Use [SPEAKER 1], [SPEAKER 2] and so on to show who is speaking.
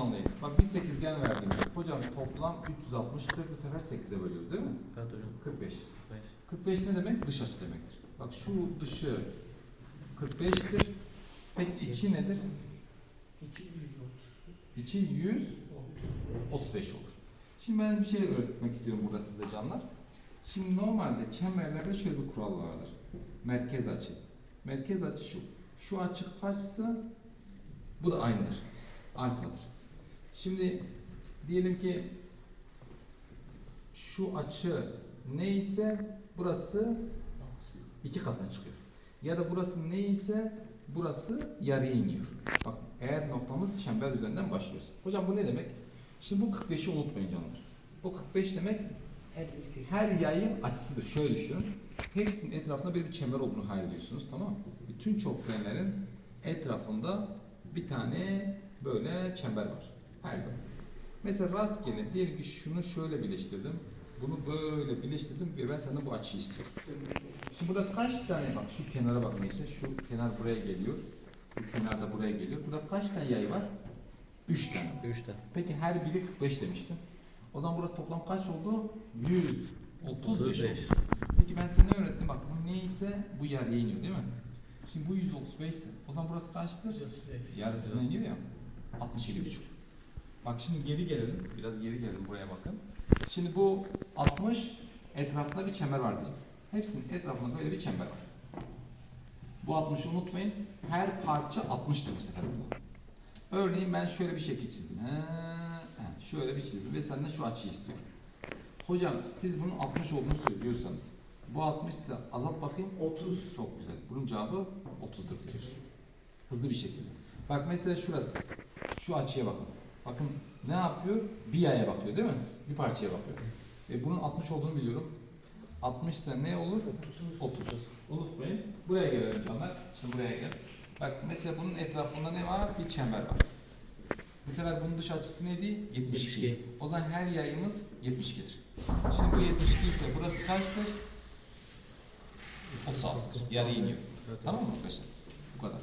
[SPEAKER 1] anlayın. Bak bir sekizgen verdiğimde hocam toplam 360'tır bu sefer 8'e bölüyoruz değil mi?
[SPEAKER 2] Evet hocam.
[SPEAKER 1] 45.
[SPEAKER 2] 45.
[SPEAKER 1] 45 ne demek? Dış açı demektir. Bak şu dışı 45'tir. Peki içi nedir? İçi 135 olur. Şimdi ben bir şey öğretmek istiyorum burada size canlar. Şimdi normalde çemberlerde şöyle bir kural vardır. Merkez açı. Merkez açı şu. Şu açı kaçsa bu da aynıdır. Alfadır. Şimdi diyelim ki şu açı neyse burası iki katına çıkıyor. Ya da burası neyse burası yarıya iniyor. Bak eğer noktamız çember üzerinden başlıyorsa. Hocam bu ne demek? Şimdi bu 45'i unutmayın canlar. Bu 45 demek
[SPEAKER 3] Her
[SPEAKER 1] yayın açısıdır. Şöyle düşünün. Hepsinin etrafında bir, bir çember olduğunu hayal ediyorsunuz tamam mı? Bütün çokgenlerin etrafında bir tane böyle çember var. Her zaman. Mesela rastgele diyelim ki şunu şöyle birleştirdim. Bunu böyle birleştirdim ve ben senden bu açıyı istiyorum. Şimdi burada kaç tane bak şu kenara bak neyse şu kenar buraya geliyor. Bu kenar da buraya geliyor. Burada kaç tane yay var? 3 tane.
[SPEAKER 2] 3 tane.
[SPEAKER 1] Peki her biri 45 demiştim. O zaman burası toplam kaç oldu? 135 oldu.
[SPEAKER 2] 35.
[SPEAKER 1] Peki ben sana ne öğrettim? Bak bu neyse bu yarıya iniyor değil mi? Şimdi bu 135 ise o zaman burası kaçtır? Yarısına iniyor ya. 67,5. Bak şimdi geri gelelim. Biraz geri gelelim buraya bakın. Şimdi bu 60 etrafında bir çember var diyeceğiz. Hepsinin etrafında böyle bir çember var. Bu 60'ı unutmayın. Her parça 60'tır bu sefer burada. Örneğin ben şöyle bir şekil çizdim. He, he, şöyle bir çizdim ve senden şu açıyı istiyorum. Hocam siz bunun 60 olduğunu söylüyorsanız bu 60 ise azalt bakayım.
[SPEAKER 3] 30.
[SPEAKER 1] Çok güzel. Bunun cevabı 30'dur diyorsun. Hızlı bir şekilde. Bak mesela şurası. Şu açıya bakın. Bakın ne yapıyor? Bir yaya bakıyor değil mi? Bir parçaya bakıyor. E bunun 60 olduğunu biliyorum. 60 ise ne olur? 30. 30. Unutmayın. Buraya gelelim canlar. Şimdi buraya gel. Bak mesela bunun etrafında ne var? Bir çember var. Bu sefer bunun dış açısı neydi? 72.
[SPEAKER 2] 72.
[SPEAKER 1] O zaman her yayımız 72'dir. Şimdi bu 72 ise burası kaçtır? 36'dır. Yarı iniyor. Tamam mı arkadaşlar? Bu kadar.